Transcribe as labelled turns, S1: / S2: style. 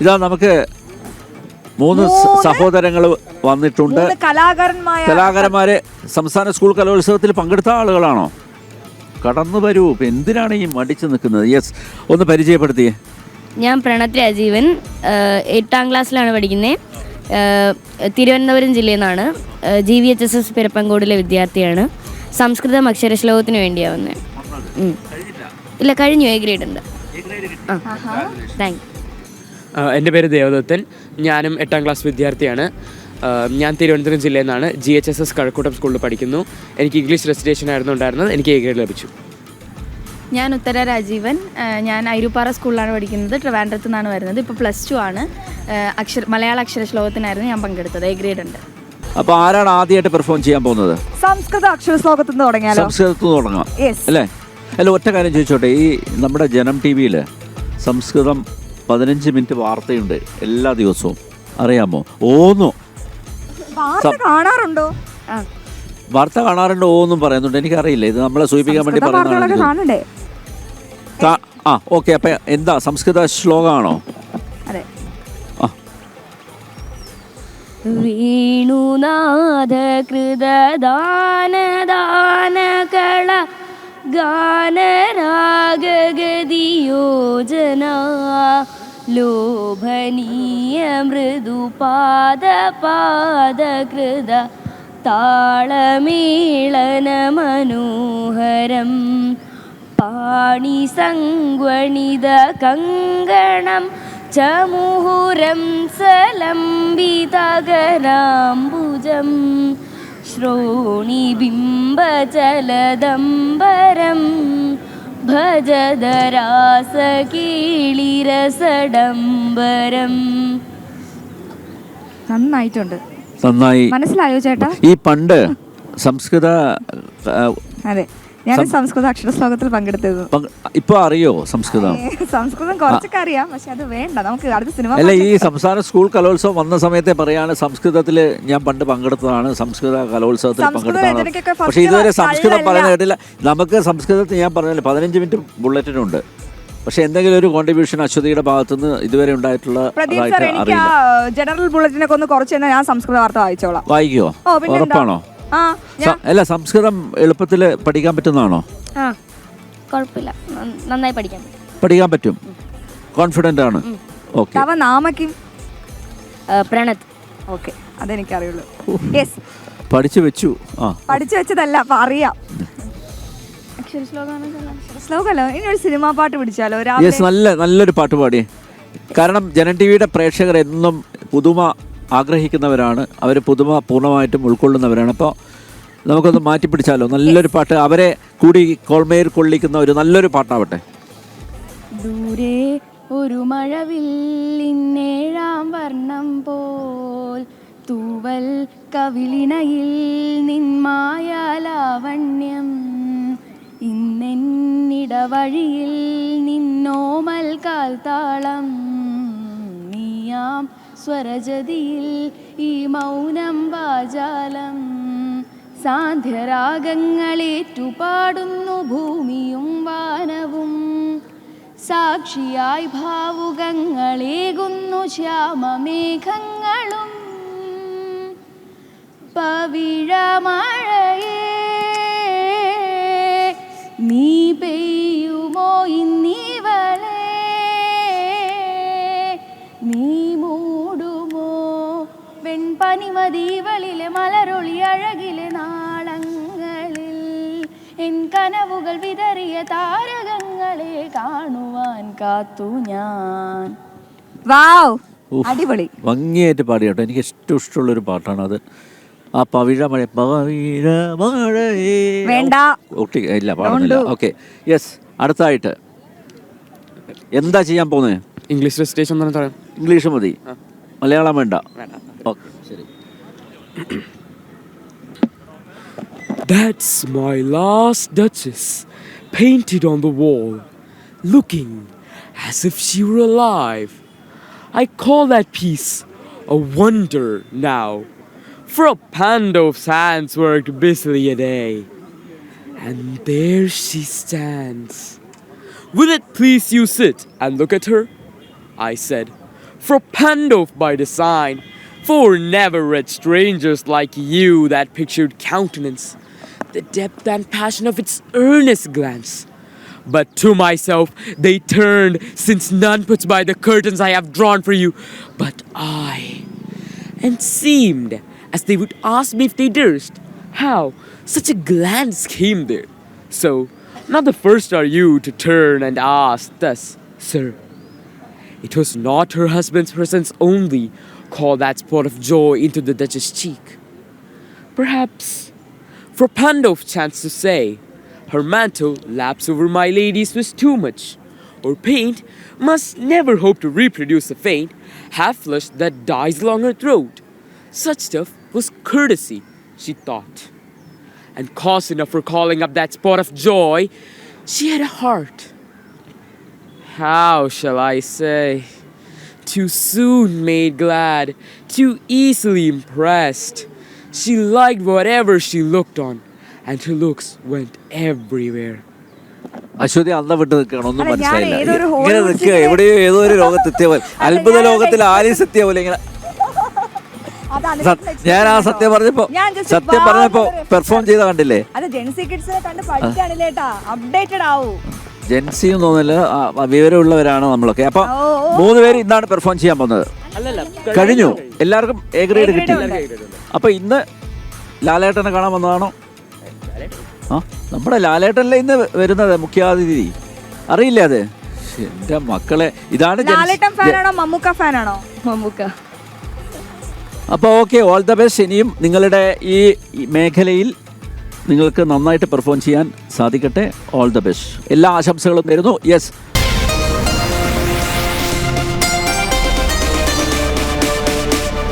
S1: ഇതാ നമുക്ക് മൂന്ന് സഹോദരങ്ങൾ വന്നിട്ടുണ്ട്. കലാകാരന്മാരെ സംസ്ഥാന സ്കൂൾ കലോത്സവത്തിൽ പങ്കെടുത്ത ആളുകളാണോ? കടന്നു വരൂ. എന്തിനാണ് ഈ മടിച്ചു നിൽക്കുന്നത്? യെസ് ഒന്ന് പരിചയപ്പെടുത്തിയേ.
S2: ഞാൻ പ്രണത് രാജീവൻ എട്ടാം ക്ലാസ്സിലാണ് പഠിക്കുന്നത് തിരുവനന്തപുരം ജില്ലയിൽ നിന്നാണ്. G V H S S പിരപ്പങ്കോടിലെ വിദ്യാർത്ഥിയാണ്. സംസ്കൃതം അക്ഷരശ്ലോകത്തിന് വേണ്ടിയാണ് വന്നത് ഇല്ല കഴിഞ്ഞു. എ ഗ്രേഡ് ഉണ്ട്. ആ. താങ്ക്
S3: ആ, എന്റെ പേര് ദേവദത്തൻ. ഞാനും എട്ടാം ക്ലാസ് വിദ്യാർത്ഥിയാണ്. ഞാൻ തിരുവനന്തപുരം ജില്ലയിൽ നിന്നാണ് G H S S Kazhakkoottam സ്കൂളിൽ പഠിക്കുന്നു. എനിക്ക് ഇംഗ്ലീഷ് റെസിറ്റേഷൻ ആയിരുന്നു ഉണ്ടായിരുന്നത്. എനിക്ക് എ ഗ്രേഡ് ലഭിച്ചു.
S4: ഞാൻ ഉത്തര രാജീവൻ. ഞാൻ ഐരുപ്പാറ സ്കൂളിലാണ് പഠിക്കുന്നത്. ട്രിവാൻഡ്രത്ത് നിന്നാണ് വരുന്നത്. ഇപ്പോൾ പ്ലസ് ടു ആണ്. അക്ഷര മലയാള അക്ഷര ശ്ലോകത്തിനായിരുന്നു ഞാൻ പങ്കെടുത്തത്. എ ഗ്രേഡ് ഉണ്ട്.
S1: അപ്പോൾ ആരാണ് ആദ്യമായിട്ട് പെർഫോം ചെയ്യാൻ പോകുന്നത്?
S5: സംസ്കൃത അക്ഷര ശ്ലോകത്തിൽ നിന്ന് തുടങ്ങിയാലോ?
S1: സംസ്കൃതത്തിൽ നിന്ന് തുടങ്ങാം. അല്ലേ? അല്ല ഒറ്റ കാര്യം ചോദിച്ചോട്ടെ. ഈ നമ്മുടെ ജനം ടി വിയിൽ സംസ്കൃതം പതിനഞ്ച് മിനിറ്റ് വാർത്തയുണ്ട് എല്ലാ ദിവസവും. അറിയാമോ? ഓന്നോ.
S5: വാർത്ത കാണാറുണ്ടോ?
S1: വാർത്ത കാണാറുണ്ടോ ഓന്നും പറയുന്നുണ്ട്. എനിക്കറിയില്ല. ഇത് നമ്മളെ സൂചിപ്പിക്കാൻ വേണ്ടി
S5: സംസ്കൃത വാർത്തകളൊക്കെ
S1: പറയുന്നതാണ്
S5: കാണണ്ടേ
S1: ആ ഓക്കെ. അപ്പൊ എന്താ? സംസ്കൃത ശ്ലോകമാണോ
S5: അതെ.
S1: ആ.
S2: വേണുനാഥ കൃതദാനദാനകള ഗാനരാഗഗതിയോജന ലോഭനീയ മൃദുപാദപാദകൃത താളമീളന മനോഹരം പാണിസംഗണിത കങ്കണം ചമുഹുരം സലംബിതകരാംബുജം ശ്രോണിബിംബചലദംബരം ഭജതരാസകീളിരസഡംബരം
S5: നന്നായിട്ടുണ്ട്.
S1: നന്നായി.
S5: മനസ്സിലായോ ചേട്ടാ?
S1: ഈ പണ്ട് സംസ്കൃത
S5: അതെ. ഞാൻ സംസ്കൃത അക്ഷര ശ്ലോകത്തിൽ പങ്കെടുത്തത്.
S1: പങ്ക്- ഇപ്പൊ അറിയോ സംസ്കൃതം?
S5: സംസ്കൃതം കുറച്ചൊക്കെ അറിയാം പക്ഷെ അത് വേണ്ട. നമുക്ക് അടുത്ത സിനിമ
S1: അല്ല ഈ സംസ്ഥാന സ്കൂൾ കലോത്സവം വന്ന സമയത്തെ പറയാണ് സംസ്കൃതത്തിൽ ഞാൻ പണ്ട് പങ്കെടുത്തതാണ് സംസ്കൃത കലോത്സവത്തിൽ പങ്കെടുത്തതാണ്. പക്ഷെ ഇതുവരെ സംസ്കൃതം. പറയുന്നത് കേട്ടില്ല. നമുക്ക് സംസ്കൃതത്തിൽ ഞാൻ പറഞ്ഞില്ല പതിനഞ്ച് മിനിറ്റ് ബുള്ളറ്റിനുണ്ട്. പക്ഷെ എന്തെങ്കിലും ഒരു കോൺട്രിബ്യൂഷൻ അശ്വതിയുടെ ഭാഗത്തുനിന്ന് ഇതുവരെ ഉണ്ടായിട്ടുള്ള
S5: ജനറൽ ബുള്ളറ്റിനൊക്കെ ഒന്ന് കുറച്ച് ഞാൻ സംസ്കൃത വാർത്ത വായിച്ചോളാം. വായിക്കോ
S1: ഉറപ്പാണോ? അല്ല സംസ്കൃതം എളുപ്പത്തിൽ പഠിക്കാൻ പറ്റുന്നതാണോ?
S2: ആ കുഴപ്പമില്ല. നന്ന- നന്നായി പഠിക്കാൻ പറ്റും.
S1: പഠിക്കാൻ പറ്റും. കോൺഫിഡന്റ് ആണ്. ഓക്കെ
S5: തവ
S2: പ്രണത്.
S5: ഓക്കെ അതെനിക്കറിയുള്ളൂ. യെസ്
S1: പഠിച്ചു വെച്ചു. ആ.
S5: പഠിച്ചു വെച്ചതല്ല അപ്പൊ അറിയാം. ശ്ലോകല്ലോ ഇനി ഒരു സിനിമാ പാട്ട് പിടിച്ചാലോ? രാവിലെ
S1: യെസ് നല്ല നല്ലൊരു പാട്ട് പാടി. കാരണം ജനൻ ടി വിയുടെ പ്രേക്ഷകർ എന്നും പുതുമ ആഗ്രഹിക്കുന്നവരാണ്. അവർ പുതുമ പൂർണമായിട്ടും ഉൾക്കൊള്ളുന്നവരാണ്. അപ്പോൾ നമുക്കൊന്ന് മാറ്റി പിടിച്ചാലോ നല്ലൊരു പാട്ട്. അവരെ കൂടി കോൾമേർ കൊള്ളിക്കുന്ന ഒരു നല്ലൊരു പാട്ടാവട്ടെ.
S4: ദൂരെ ഒരു മഴവില്ലിന്നേഴാം വർണം പോൽ തൂവൽ കവിളിണയിൽ നിന്മായാലാവണ്യം ഇന്നെന്നിടവഴിയിൽ നിന്നോമൽ കാൽത്താളം. നീയാം സ്വരജതിയിൽ ഈ മൗനം വാചാലം. സാന്ധ്യരാഗങ്ങളേറ്റുപാടുന്നു ഭൂമിയും വാനവും. സാക്ഷിയായി ഭാവുകങ്ങളേകുന്നു ശ്യാമമേഘങ്ങളും. പവിഴമഴയേ നീ പെയ്യുമോ വിതറിയ താരകങ്ങളെ കാണുവാൻ കാത്തു ഞാൻ.
S5: വാവ് അടിപൊളി.
S1: ഭംഗിയായിട്ട് പാടി കേട്ടോ എനിക്ക് ഏറ്റവും ഇഷ്ടമുള്ള ഒരു പാട്ടാണ് അത്. ആ പവിഴ പവിഴമഴ പവിഴമഴയേ
S5: വേണ്ട.
S1: ഒട്ടി ഇല്ല പാടുന്നില്ല ഓക്കെ യെസ് അടുത്തായിട്ട്. എന്താ ചെയ്യാൻ പോകുന്നത്
S3: ഇംഗ്ലീഷ് സ്റ്റേഷൻ തന്നെ പറഞ്ഞാൽ
S1: ഇംഗ്ലീഷ് മതി. മലയാളം വേണ്ട. ഓക്കെ ശരി.
S3: That's my last Duchess, painted on the wall, looking as if she were alive. I call that piece a wonder now, for a Pandov's hands worked busily a day. And there she stands. Will it please you sit and look at her? I said, For Pandolf by design, for never read strangers like you that pictured countenance, the depth and passion of its earnest glance. But to myself they turned, since none puts by the curtains I have drawn for you, but I. And seemed as they would ask me if they durst, how such a glance came there. So, not the first are you to turn and ask thus, Sir. It was not her husband's presence only called that spot of joy into the Duchess' cheek. Perhaps, for Pandolf chanced to say, her mantle laps over my lady's was too much, or paint must never hope to reproduce a faint, half flush that dies along her throat. Such stuff was courtesy, she thought. And cause enough for calling up that spot of joy, she had a heart. How shall I say? Too soon made glad, too easily impressed. She liked whatever she looked on, and her looks went everywhere.
S1: Aswathy അന്ന വിട്ട് നിൽക്കണം ഒന്നും
S5: അല്ല, ഞാൻ
S1: മനസ്സിലായില്ല.
S5: ഏതൊരു
S1: ഇങ്ങനെ നിൽക്കുക
S5: സിനിമയിൽ-
S1: എവിടെയോ ഏതോ ഒരു ലോകത്തെത്തിയ പോലെ അത്ഭുത ലോകത്തിൽ ആലീസ് എത്തിയ പോലെ ഇങ്ങനെ. സത്യം- ഞാൻ ആ സത്യം പറഞ്ഞപ്പോ
S5: ഞാൻ just
S1: സത്യം പറഞ്ഞപ്പോ
S5: എന്നൊരു
S1: പെർഫോം ചെയ്ത കണ്ടില്ലേ?
S5: അത് ജെൻസി കിഡ്സിനെ കണ്ട് പഠിക്കാണില്ലേട്ടാ അപ്ഡേറ്റഡ് ആവൂ.
S1: ജെൻസിയും തോന്നില്ല വിവരമുള്ളവരാണ് നമ്മളൊക്കെ. അപ്പൊ. മൂന്ന് പേര് ഇന്നാണ് പെർഫോം ചെയ്യാൻ പോകുന്നത്. കഴിഞ്ഞു. എല്ലാവർക്കും എ ഗ്രേഡ് കിട്ടി. അപ്പൊ ഇന്ന് ലാലേട്ടനെ കാണാൻ വന്നതാണോ? ആ നമ്മുടെ ലാലേട്ടനല്ലേ ഇന്ന് വരുന്നത് മുഖ്യാതിഥി. അറിയില്ല അത്? എന്റെ മക്കളെ ഇതാണ് അപ്പൊ
S5: ലാലേട്ടൻ ഫാനാണോ മമ്മൂക്ക ഫാനാണോ?
S2: മമ്മൂക്ക.
S1: അപ്പോൾ ഓക്കെ ഓൾ ദ ബെസ്റ്റ്. ഇനിയും നിങ്ങളുടെ ഈ മേഖലയിൽ നിങ്ങൾക്ക് നന്നായിട്ട് പെർഫോം ചെയ്യാൻ സാധിക്കട്ടെ. All the best. എല്ലാ ആശംസകളും തരുന്നു യെസ്.